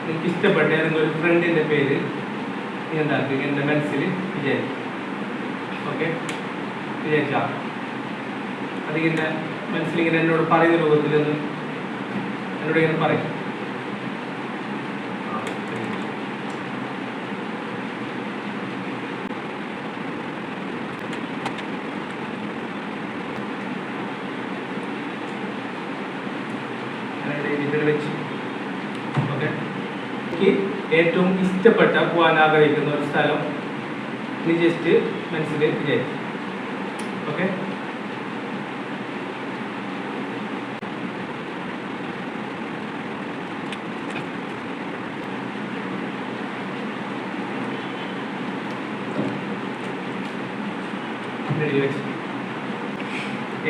നിങ്ങൾക്ക് ഇഷ്ടപ്പെട്ട ഏതെങ്കിലും ഒരു ഫ്രണ്ടിന്റെ പേര് നീ എന്താക്കി? എന്റെ മനസ്സിൽ വിചാരിക്കും ഓക്കെ മനസ്സിലിങ്ങനെ എന്നോട് പറയുന്ന രൂപത്തിലൊന്ന് എന്നോട് ഇങ്ങനെ പറയും ആ, ശരി. അങ്ങനെ വെച്ചു. ഓക്കെ? എനിക്ക് ഏറ്റവും ഇഷ്ടപ്പെട്ട പോകാൻ ആഗ്രഹിക്കുന്ന ഒരു സ്ഥലം നീ ജസ്റ്റ് മനസ്സിൽ വിചാരിച്ചു. ഓക്കെ?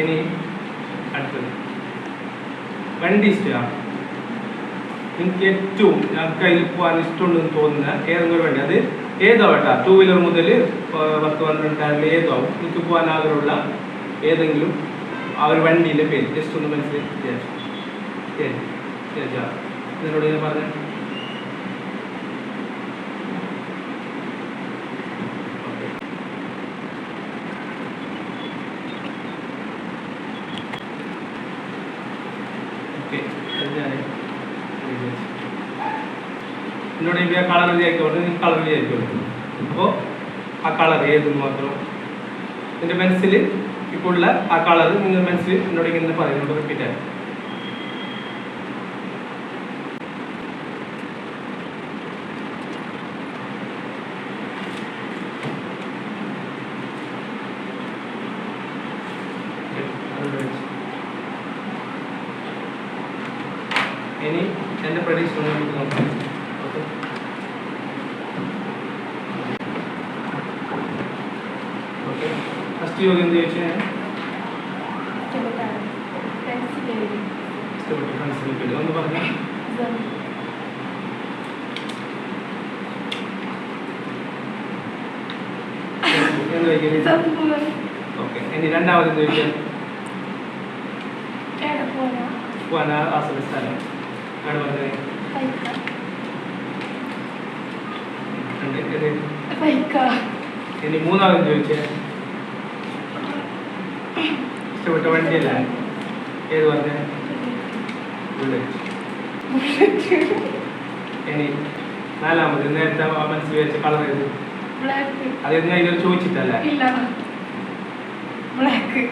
ഇനി അടുത്തത്. വണ്ടി ഇഷ്ടമാണ്? എനിക്ക് ഏറ്റവും ഞാൻ കയ്യിൽ പോകാൻ ഇഷ്ടമുണ്ടെന്ന് തോന്നുന്ന ഏതെങ്കിലും വേണ്ടി? അത് ഏതാവട്ടെ? ടൂ വീലർ മുതൽ പത്ത് പന്ത്രണ്ട് ടയറിൽ ഏതാവും? നിങ്ങൾക്ക് പോകാൻ ആഗ്രഹമുള്ള ഏതെങ്കിലും ആ ഒരു വണ്ടിയിലെ പേര്. ജസ്റ്റ് ഒന്ന് മനസ്സിലാക്കി ശരി ശരി ഇതിനോട് ഞാൻ പറഞ്ഞു. ഓക്കെ ഞാൻ എന്നോട് ഇവ കളർ വിചാരിക്കോട്ടെ നിങ്ങൾ കളർ വിചാരിക്കോളൂ അപ്പോൾ ആ കളർ ഏതെന്ന് മാത്രം. എന്റെ മനസ്സിൽ ഇപ്പോൾ ഉള്ള ആ കളർ നിങ്ങൾ മനസ്സിൽ എന്നോട് ഇങ്ങനെ പറയുന്നുണ്ട് റിപ്പീറ്റ് ആയി. ഇനി എൻ്റെ പ്രഡീഷൻ നമുക്ക് നോക്കാം ഓക്കെ ഓക്കെ ഫസ്റ്റ് യോഗ എന്ത് ചോദിച്ചാൽ ഇഷ്ടപ്പെട്ടു ഫ്രണ്ട്സിനെ പറ്റി ഒന്ന് പറഞ്ഞാൽ എന്ന് വയ്ക്കുന്നത് ഓക്കെ ഇനി രണ്ടാമത് എന്ത് ചോദിച്ചാൽ പോകാൻ ആസ്വദ ഇനി മൂന്നാമത് ചോദിച്ചേ. ഇഷ്ടപ്പെട്ട വണ്ടിയല്ല? ഏത് പറഞ്ഞേ ബുള്ളറ്റ്. ഇനി നാലാമത് നേരത്തെ മനസ്സിൽ വെച്ച കളർ ഏത്? അത് ഞാൻ ഇതിൽ ചോദിച്ചിട്ടല്ല? ബ്ലാക്ക്.